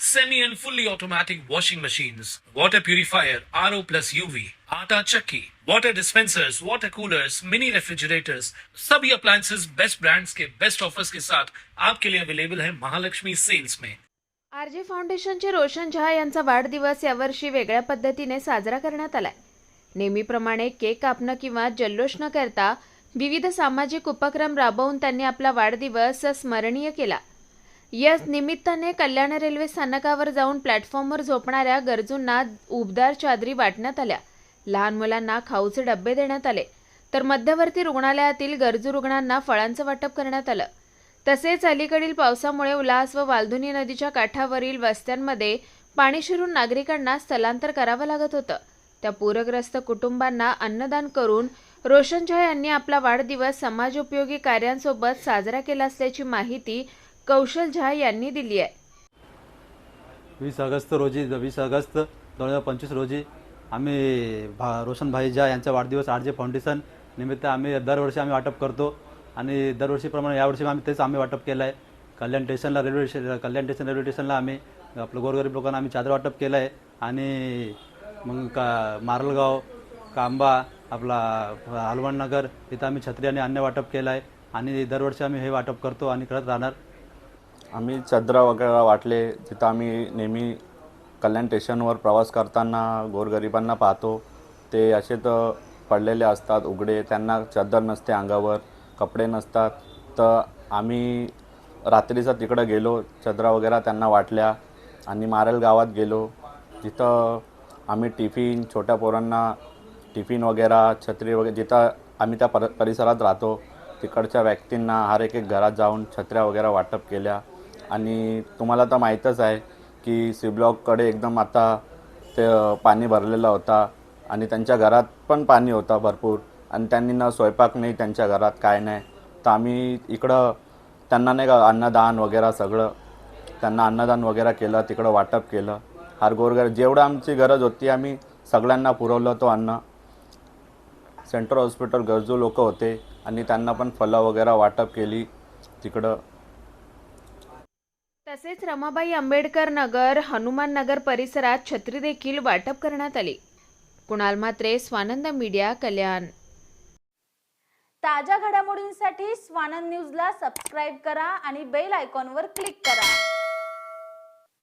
semi and fully automatic washing machines, water purifier, RO plus UV, आटा चक्की, water dispensers, water coolers, mini refrigerators, सभी appliances. Best brands के best offers के साथ आपके लिए अवेलेबल है महालक्ष्मी सेल्स में आरजे फाउंडेशनचे रोशन झा यांचा वाढदिवस यावर्षी वेगळ्या पद्धतीने साजरा करण्यात आलाय. नेहमीप्रमाणे केक कापणं किंवा जल्लोष न करता विविध सामाजिक उपक्रम राबवून त्यांनी आपला वाढदिवस स्मरणीय केला. या निमित्ताने कल्याण रेल्वे स्थानकावर जाऊन प्लॅटफॉर्मवर झोपणाऱ्या गरजूंना उबदार चादरी वाटण्यात आल्या. लहान मुलांना खाऊचे डबे देण्यात आले. तर मध्यवर्ती रुग्णालयातील गरजू रुग्णांना फळांचं वाटप करण्यात आलं. तसेच अलीकडील पावसामुळे उल्हास व वालधुनी नदीच्या काठावरील वस्त्यांमध्ये पाणी शिरून नागरिकांना स्थलांतर करावं लागत होतं. त्या पूरग्रस्त कुटुंबांना अन्नदान करून रोशन झा यांनी आपला वाढदिवस समाजोपयोगी कार्यांसोबत साजरा केला असल्याची माहिती कौशल झा यांनी दिली आहे. वीस ऑगस्ट रोजी वीस ऑगस्ट दोन हजार पंचवीस रोजी आम्ही भा रोशनभाई झा यांचा वाढदिवस आर जे फाउंडेशन निमित्त आम्ही दरवर्षी आम्ही वाटप करतो. आणि दरवर्षीप्रमाणे यावर्षी आम्ही तेच आम्ही वाटप केलं आहे कल्याण स्टेशनला railway station Kalyan station railway स्टेशनला आम्ही आपलं गोरगरीब लोकांना आम्ही चादर वाटप केलं आहे आणि मग का मारलगाव कांबा आपला हलवणनगर इथं आम्ही छत्री आणि अन्य वाटप केलं आहे आणि दरवर्षी आम्ही हे वाटप करतो आणि करत राहणार. आम्ही चदरा वगैरे वाटले तिथं आम्ही नेहमी कल्याण स्टेशनवर प्रवास करताना गोरगरिबांना पाहतो. ते असे तर पडलेले असतात उघडे. त्यांना चदर नसते अंगावर कपडे नसतात. तर आम्ही रात्रीचं तिकडं गेलो चद्रा वगैरे त्यांना वाटल्या आणि मारेल गावात गेलो. तिथं आम्ही टिफिन छोट्या पोरांना टिफिन वगैरे छत्री वगैरे जिथं आम्ही त्या पर परिसरात राहतो तिकडच्या व्यक्तींना हर एक एक घरात जाऊन छत्र्या वगैरे वाटप केल्या. आणि तुम्हाला तर माहीतच आहे की सी ब्लॉककडे एकदम आता ते पाणी भरलेलं होता आणि त्यांच्या घरात पण पाणी होता भरपूर आणि त्यांनी ना स्वयंपाक नाही त्यांच्या घरात काय नाही. तर आम्ही इकडं त्यांना नाही का अन्नदान वगैरे सगळं त्यांना अन्नदान वगैरे केलं तिकडं वाटप केलं. हर गोरगर जेवढं आमची गरज होती आम्ही सगळ्यांना पुरवलं तो अन्न. सेंट्रल हॉस्पिटल गरजू लोक होते आणि त्यांना पण फलं वगैरे वाटप केली तिकडं. तसेच रमाबाई आंबेडकर नगर हनुमान नगर परिसरात छत्री देखील वाटप करण्यात आली. कुणाल मात्रे स्वानंद मीडिया कल्याण. ताज्या घडामोडींसाठी स्वानंद न्यूजला सबस्क्राईब करा आणि बेल आयकॉनवर क्लिक करा.